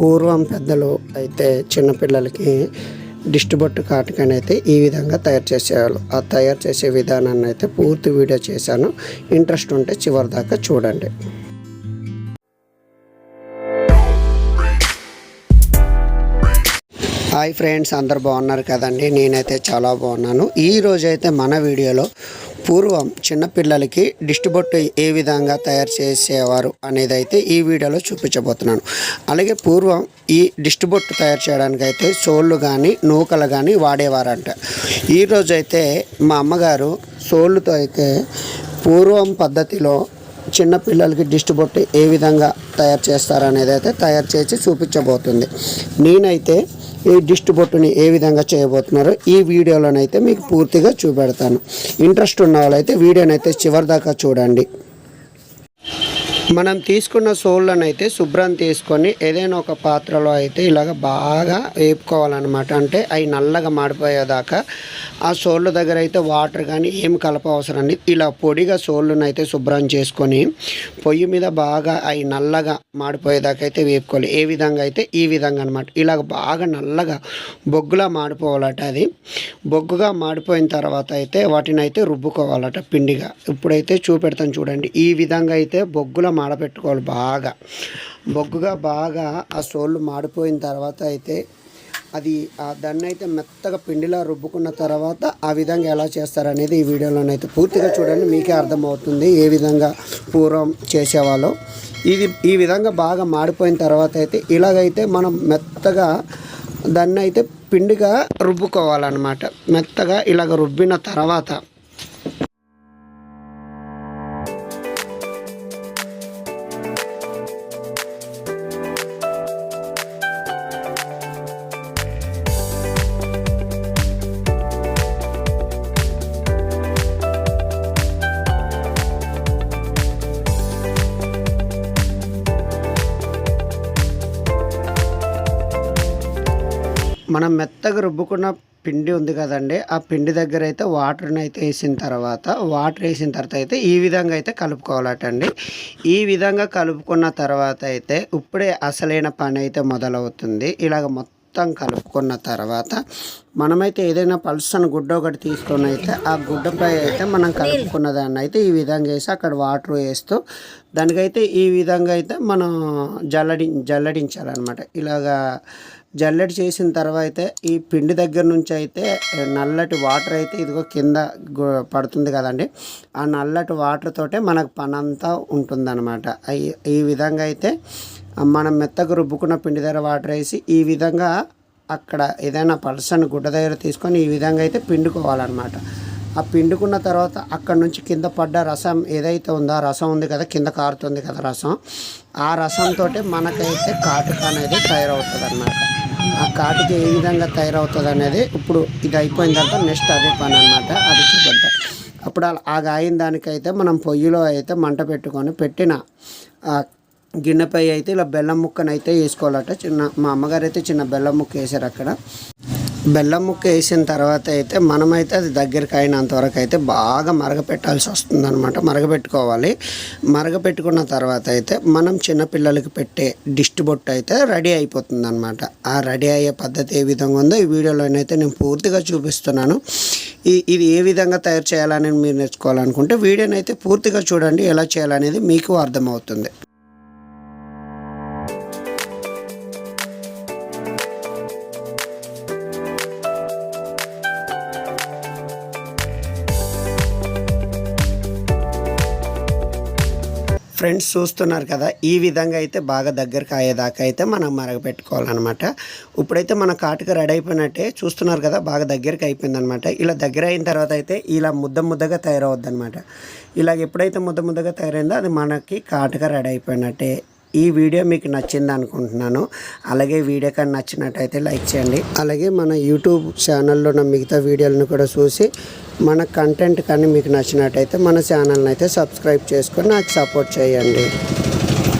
పూర్వం పెద్దలు అయితే చిన్నపిల్లలకి డిస్ట్రిబ్యూట్ కాటకని అయితే ఈ విధంగా తయారు చేసేవాళ్ళు. ఆ తయారు చేసే విధానాన్ని అయితే పూర్తి వీడియో చేశాను. ఇంట్రెస్ట్ ఉంటే చివరి దాకా చూడండి. హాయ్ ఫ్రెండ్స్ అందరు బాగున్నారు కదండి? నేనైతే చాలా బాగున్నాను. ఈ రోజైతే మన వీడియోలో పూర్వం చిన్నపిల్లలకి దిష్టి ఏ విధంగా తయారు చేసేవారు అనేది అయితే ఈ వీడియోలో చూపించబోతున్నాను. అలాగే పూర్వం ఈ దిష్టి తయారు చేయడానికి అయితే సోళ్ళు కానీ నూకలు కానీ వాడేవారంట. ఈరోజు అయితే మా అమ్మగారు సోళ్ళుతో అయితే పూర్వం పద్ధతిలో చిన్నపిల్లలకి పిల్లలకి ఏ విధంగా తయారు చేస్తారనేది అయితే తయారు చేసి చూపించబోతుంది. నేనైతే ఈ దిష్టి బొట్టుని ఏ విధంగా చేయబోతున్నారో ఈ వీడియోలోనైతే మీకు పూర్తిగా చూపెడతాను. ఇంట్రెస్ట్ ఉన్న వాళ్ళైతే వీడియోనైతే చివరి దాకా చూడండి. మనం తీసుకున్న సోళ్ళను అయితే శుభ్రం తీసుకొని ఏదైనా ఒక పాత్రలో అయితే ఇలాగ బాగా వేపుకోవాలన్నమాట. అంటే అవి నల్లగా మాడిపోయేదాకా ఆ సోళ్ళ దగ్గర అయితే వాటర్ కానీ ఏం కలప అవసరం లేదు. ఇలా పొడిగా సోళ్ళను అయితే శుభ్రం చేసుకొని పొయ్యి మీద బాగా అవి నల్లగా మాడిపోయేదాకా అయితే వేపుకోవాలి. ఏ విధంగా అయితే ఈ విధంగా అనమాట ఇలాగ బాగా నల్లగా బొగ్గులా మాడిపోవాలట అది. బొగ్గుగా మాడిపోయిన తర్వాత అయితే వాటిని అయితే రుబ్బుకోవాలట పిండిగా. ఇప్పుడైతే చూపెడతాను చూడండి. ఈ విధంగా అయితే బొగ్గులా మాడపెట్టుకోవాలి బాగా. బొగ్గుగా బాగా ఆ సోళ్ళు మాడిపోయిన తర్వాత అయితే అది ఆ దాన్ని అయితే మెత్తగా పిండిలా రుబ్బుకున్న తర్వాత ఆ విధంగా ఎలా చేస్తారనేది ఈ వీడియోలోనైతే పూర్తిగా చూడండి మీకే అర్థమవుతుంది ఏ విధంగా పూర్వం చేసేవాళ్ళో. ఇది ఈ విధంగా బాగా మాడిపోయిన తర్వాత అయితే ఇలాగైతే మనం మెత్తగా దాన్ని అయితే పిండిగా రుబ్బుకోవాలన్నమాట. మెత్తగా ఇలాగ రుబ్బిన తర్వాత మనం మెత్తగా రుబ్బుకున్న పిండి ఉంది కదండి ఆ పిండి దగ్గర అయితే వాటర్ని అయితే వేసిన తర్వాత వాటర్ వేసిన తర్వాత అయితే ఈ విధంగా అయితే కలుపుకోవాలటండి. ఈ విధంగా కలుపుకున్న తర్వాత అయితే ఇప్పుడే అసలైన పని అయితే మొదలవుతుంది. ఇలాగ మొత్తం కలుపుకున్న తర్వాత మనమైతే ఏదైనా పల్సన్ గుడ్డ ఒకటి తీసుకొని అయితే ఆ గుడ్డపై అయితే మనం కలుపుకున్న దాన్ని అయితే ఈ విధంగా వేసి అక్కడ వాటర్ వేస్తూ దానికైతే ఈ విధంగా అయితే మనం జల్లడి జల్లడించాలన్నమాట. ఇలాగా జల్లెడ చేసిన తర్వాత ఈ పిండి దగ్గర నుంచి అయితే నల్లటి వాటర్ అయితే ఇదిగో కింద పడుతుంది కదండి. ఆ నల్లటి వాటర్ తోటే మనకు పని అంతా ఉంటుందన్నమాట ఈ విధంగా అయితే మనం మెత్తగా రుబ్బుకున్న పిండి దగ్గర వాటర్ వేసి ఈ విధంగా అక్కడ ఏదైనా పలసని గుడ్డ దగ్గర తీసుకొని ఈ విధంగా అయితే పిండుకోవాలన్నమాట. ఆ పిండుకున్న తర్వాత అక్కడ నుంచి కింద పడ్డ రసం ఏదైతే ఉందో ఆ రసం ఉంది కదా కింద కారుతుంది కదా రసం ఆ రసంతో మనకైతే కాటుక అనేది తయారవుతుంది అన్నమాట ఆ కాటుక ఏ విధంగా తయారవుతుంది అనేది ఇప్పుడు ఇది అయిపోయిన తర్వాత నెక్స్ట్ అదే పని అనమాట అది చూపెడతాం అప్పుడు అలా ఆ గాయిన దానికైతే మనం పొయ్యిలో అయితే మంట పెట్టుకొని పెట్టిన గిన్నెపై అయితే ఇలా బెల్లం ముక్కనైతే వేసుకోవాలట. చిన్న మా అమ్మగారు అయితే చిన్న బెల్లం ముక్క వేసారు అక్కడ. బెల్లం ముక్క వేసిన తర్వాత అయితే మనమైతే అది దగ్గరికి అయినంత వరకు అయితే బాగా మరగపెట్టాల్సి వస్తుంది అనమాట మరగపెట్టుకోవాలి. మరగపెట్టుకున్న తర్వాత అయితే మనం చిన్నపిల్లలకి పెట్టే డిస్ట్ బొట్టు అయితే రెడీ అయిపోతుంది అనమాట ఆ రెడీ అయ్యే పద్ధతి ఏ విధంగా ఉందో ఈ వీడియోలోనైతే నేను పూర్తిగా చూపిస్తున్నాను. ఈ ఇది ఏ విధంగా తయారు చేయాలని మీరు నేర్చుకోవాలనుకుంటే వీడియోని అయితే పూర్తిగా చూడండి. ఎలా చేయాలనేది మీకు అర్థమవుతుంది. ఫ్రెండ్స్ చూస్తున్నారు కదా ఈ విధంగా అయితే బాగా దగ్గరకు అయ్యేదాకా అయితే మనం మరగపెట్టుకోవాలన్నమాట. ఇప్పుడైతే మన కాటుక రెడీ అయిపోయినట్టే చూస్తున్నారు కదా బాగా దగ్గరికి అయిపోయిందనమాట ఇలా దగ్గర అయిన తర్వాత అయితే ఇలా ముద్ద ముద్దగా తయారవద్దు అనమాట ఇలాగ ఎప్పుడైతే ముద్ద ముద్దగా తయారైందో అది మనకి కాటుక రెడీ అయిపోయినట్టే. ఈ వీడియో మీకు నచ్చింది అనుకుంటున్నాను. అలాగే వీడియో కానీ నచ్చినట్టయితే లైక్ చేయండి. అలాగే మన యూట్యూబ్ ఛానల్లో ఉన్న మిగతా వీడియోలను కూడా చూసి మన కంటెంట్ కానీ మీకు నచ్చినట్టయితే మన ఛానల్ని అయితే సబ్స్క్రైబ్ చేసుకొని నాకు సపోర్ట్ చేయండి.